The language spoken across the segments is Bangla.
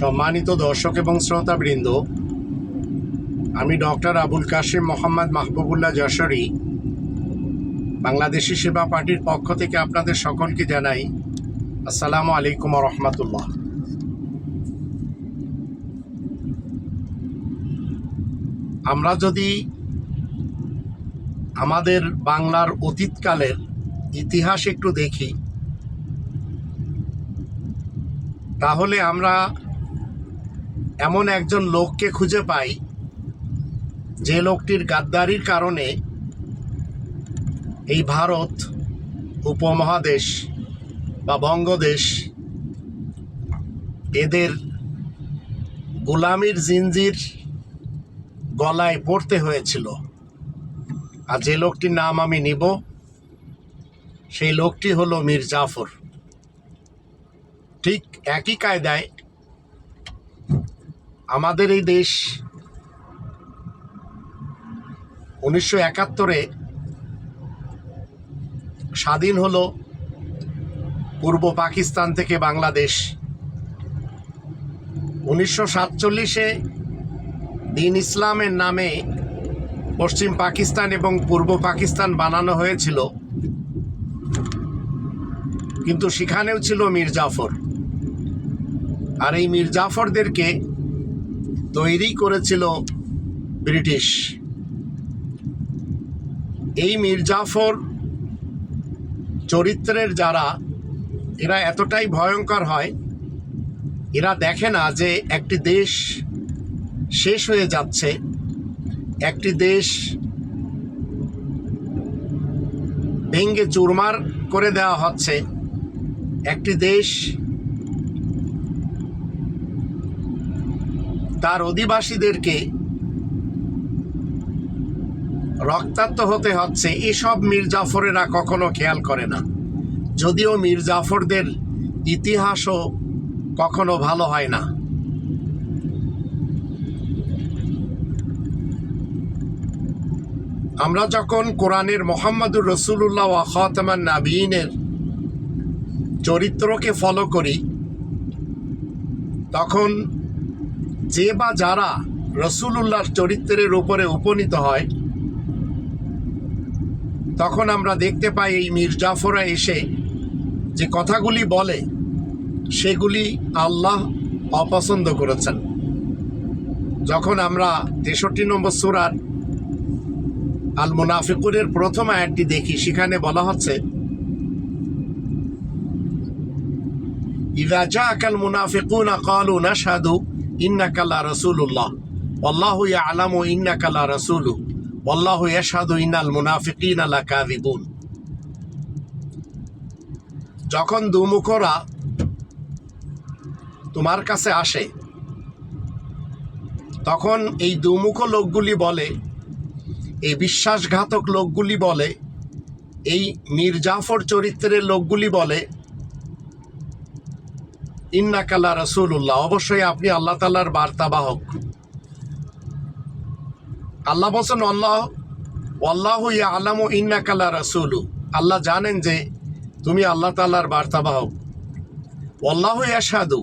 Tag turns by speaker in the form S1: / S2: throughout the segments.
S1: সম্মানিত দর্শক এবং শ্রোতাবৃন্দ, আমি ডক্টর আবুল কাশিম মোহাম্মদ মাহবুবুল্লাহ যশোরী, বাংলাদেশি সেবা পার্টির পক্ষ থেকে আপনাদের সকলকে জানাই আসসালামু আলাইকুম রহমতুল্লাহ আমরা যদি আমাদের বাংলার অতীতকালের ইতিহাস একটু দেখি, তাহলে আমরা এমন একজন লোককে খুঁজে পাই যে লোকটির গাদ্দারির কারণে এই ভারত উপমহাদেশ বা বঙ্গদেশ এদের গোলামির জিঞ্জির গলায় পড়তে হয়েছিল। আর যে লোকটির নাম আমি নিব, সেই লোকটি হলো মীর জাফর। ঠিক একই কায়দায় আমাদের এই দেশ উনিশশো একাত্তরে স্বাধীন হলো পূর্ব পাকিস্তান থেকে বাংলাদেশ। উনিশশো সাতচল্লিশে দিন ইসলামের নামে পশ্চিম পাকিস্তান এবং পূর্ব পাকিস্তান বানানো হয়েছিল। কিন্তু সেখানেও ছিল মীর জাফর। আর এই মীর জাফরদেরকে তৈরি করেছিল ব্রিটিশ। এই মির্জাফর চরিত্রের যারা, এরা এতটাই ভয়ঙ্কর হয়, এরা দেখে না যে একটি দেশ শেষ হয়ে যাচ্ছে। একটি দেশ ভেঙ্গে চুরমার করে দেওয়া হচ্ছে। একটি দেশ তার অধিবাসীদেরকে রক্তাক্ত হতে হচ্ছে, এসব মীর জাফরেরা কখনো খেয়াল করে না। যদিও মীর জাফরদের ইতিহাসও কখনো ভালো হয় না। আমরা যখন কোরআনের মোহাম্মদুর রসুল্লাহ খাতামান নাবিনের চরিত্রকে ফলো করি, তখন যে বা যারা রসুলুল্লাহর চরিত্রের উপরে উপনীত হয়, তখন আমরা দেখতে পাই এই মির্জাফরা এসে যে কথাগুলি বলে, সেগুলি আল্লাহ অপছন্দ করেছেন। যখন আমরা তেষট্টি নম্বর সুরার আল মুনাফিকুরের প্রথম আয়টি দেখি, সেখানে বলা হচ্ছে ইরাজা আকাল মুনাফিকুন আকাল না সাধু ইন্নাকাল্লা রসুল্লাহ আল্লাহ আলামু ইন্নাকাল্লা রসুলু। আল্লাহ ইয়াসাদু ইন্নাল মুনাফিকিন আল্লাহ কাদিবুন যখন দুমুখরা তোমার কাছে আসে, তখন এই দুমুখ লোকগুলি বলে, এই বিশ্বাসঘাতক লোকগুলি বলে, এই মির্জাফর চরিত্রের লোকগুলি বলে ইন্নাকাল্লা রসুল্লাহ অবশ্যই আপনি আল্লাহ তাল্লার বার্তাবাহক। আল্লাহ বলছেন, আল্লাহ আল্লাহ ইয়া আলামু ইন্নাকাল্লা রসুলু। আল্লাহ জানেন যে তুমি আল্লাহ তাল্লার বার্তাবাহক। আল্লাহ ইয়াসাদু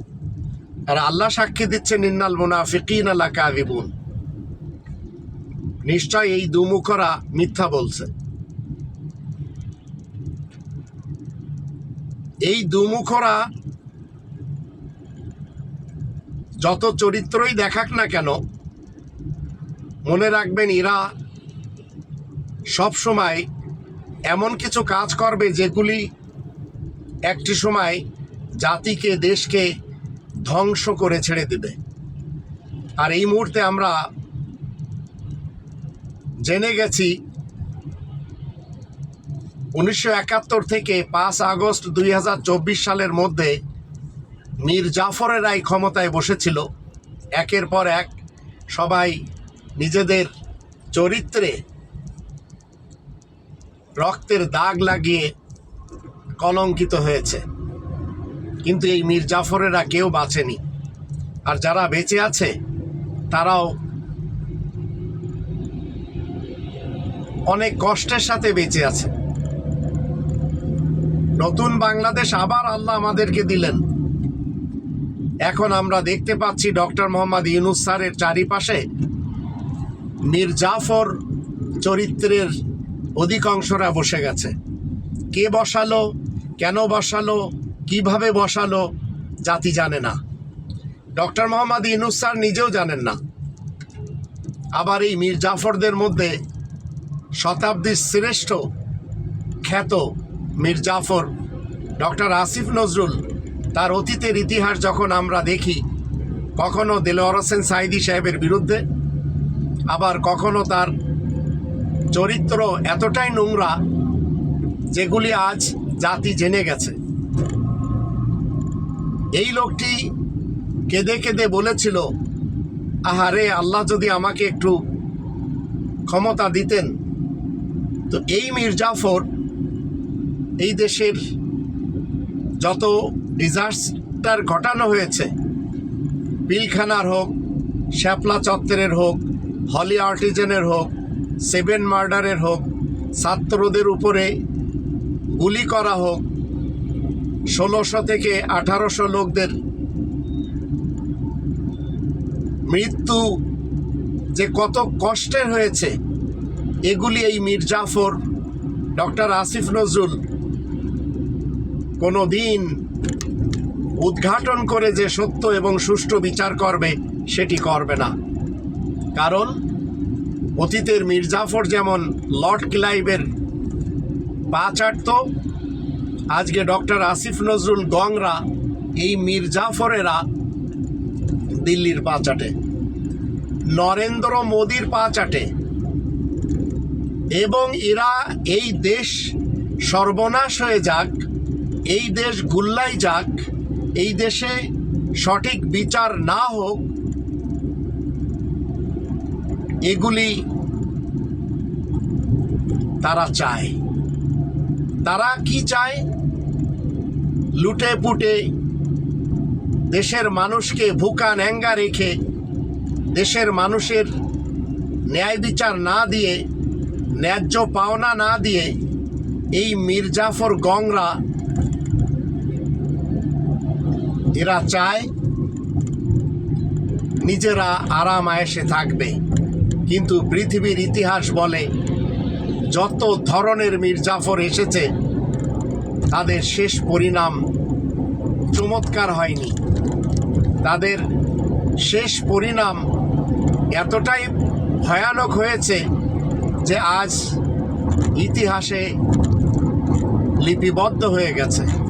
S1: আর আল্লাহ সাক্ষী দিচ্ছেন, ইন্নাল মুনাফিকিন আল্লাহ কাদিবুন নিশ্চয় এই দুমুখরা মিথ্যা বলছে। এই দুমুখরা যত চরিত্রই দেখাক না কেন, মনে রাখবেন এরা সব সময় এমন কিছু কাজ করবে যেগুলি একটি সময় জাতিকে, দেশকে ধ্বংস করে ছেড়ে দেবে। আর এই মুহূর্তে আমরা জেনে গেছি, উনিশশো একাত্তর থেকে পাঁচ আগস্ট দুই হাজার চব্বিশ সালের মধ্যে মীর জাফরেরাই ক্ষমতায় বসেছিল। একের পর এক সবাই নিজেদের চরিত্রে রক্তের দাগ লাগিয়ে কলঙ্কিত হয়েছে। কিন্তু এই মীর জাফরেরা কেউ বাঁচেনি। আর যারা বেঁচে আছে, তারাও অনেক কষ্টের সাথে বেঁচে আছে। নতুন বাংলাদেশ আবার আল্লাহ আমাদেরকে দিলেন। এখন আমরা দেখতে পাচ্ছি ডক্টর মোহাম্মদ ইউনুস স্যারের চারিপাশে মীর জাফর চরিত্রের অধিকাংশরা বসে গেছে। কে বসালো, কেন বসালো, কীভাবে বসালো, জাতি জানে না। ডক্টর মোহাম্মদ ইউনুস স্যার নিজেও জানেন না। আবার এই মীর জাফরদের মধ্যে শতাব্দীর শ্রেষ্ঠ খ্যাত মীর জাফর ডক্টর আসিফ নজরুল তার অতীতের ইতিহাস যখন আমরা দেখি, কখনো দেলোয়ার হোসেন সাইদি সাহেবের বিরুদ্ধে, আবার কখনো তার চরিত্র এতটাই নোংরা যেগুলি আজ জাতি জেনে গেছে। এই লোকটি কেঁদে কেঁদে বলেছিল আহারে আল্লাহ যদি আমাকে একটু ক্ষমতা দিতেন। তো এই মীর জাফর এই দেশের যত ডিজাস্টার ঘটানো হয়েছে। পিলখানার হোক, শ্যাপলা চত্বরের হোক, হলি আর্টিজেনের হোক, সেভেন মার্ডারের হোক, ছাত্রদের উপরে গুলি করা হোক, ষোলোশো থেকে আঠারোশো লোকদের মৃত্যু যে কত কষ্টের হয়েছে, এগুলি এই মীর জাফর ডক্টর আসিফ নজরুল কোনো দিন উদ্ঘাটন করে যে সত্য এবং সুষ্ঠু বিচার করবে, সেটি করবে না। কারণ, অতীতের মীর জাফর যেমন লর্ড ক্লাইভের পা চাটত আজকে ডক্টর আসিফ নজরুল গংরা এই মীর জাফরেরা দিল্লির পা চাটে নরেন্দ্র মোদির পা চাটে এবং এরা এই দেশ সর্বনাশ হয়ে যাক, এই দেশ গুল্লাই যাক এই দেশে সঠিক বিচার না হোক, এগুলি তারা চায়। তারা কি চায়? লুটে পুটে দেশের মানুষকে ভুকা ন্যাঙ্গা রেখে দেশের মানুষের ন্যায় বিচার না দিয়ে, ন্যায্য পাওনা না দিয়ে এই মির্জাফর গংরা এরা চায় নিজেরা আরাম আয়েসে থাকবে। কিন্তু পৃথিবীর ইতিহাস বলে, যত ধরনের মির্জাফর এসেছে, তাদের শেষ পরিণাম চমৎকার হয়নি। তাদের শেষ পরিণাম এতটাই ভয়ানক হয়েছে যে আজ ইতিহাসে লিপিবদ্ধ হয়ে গেছে।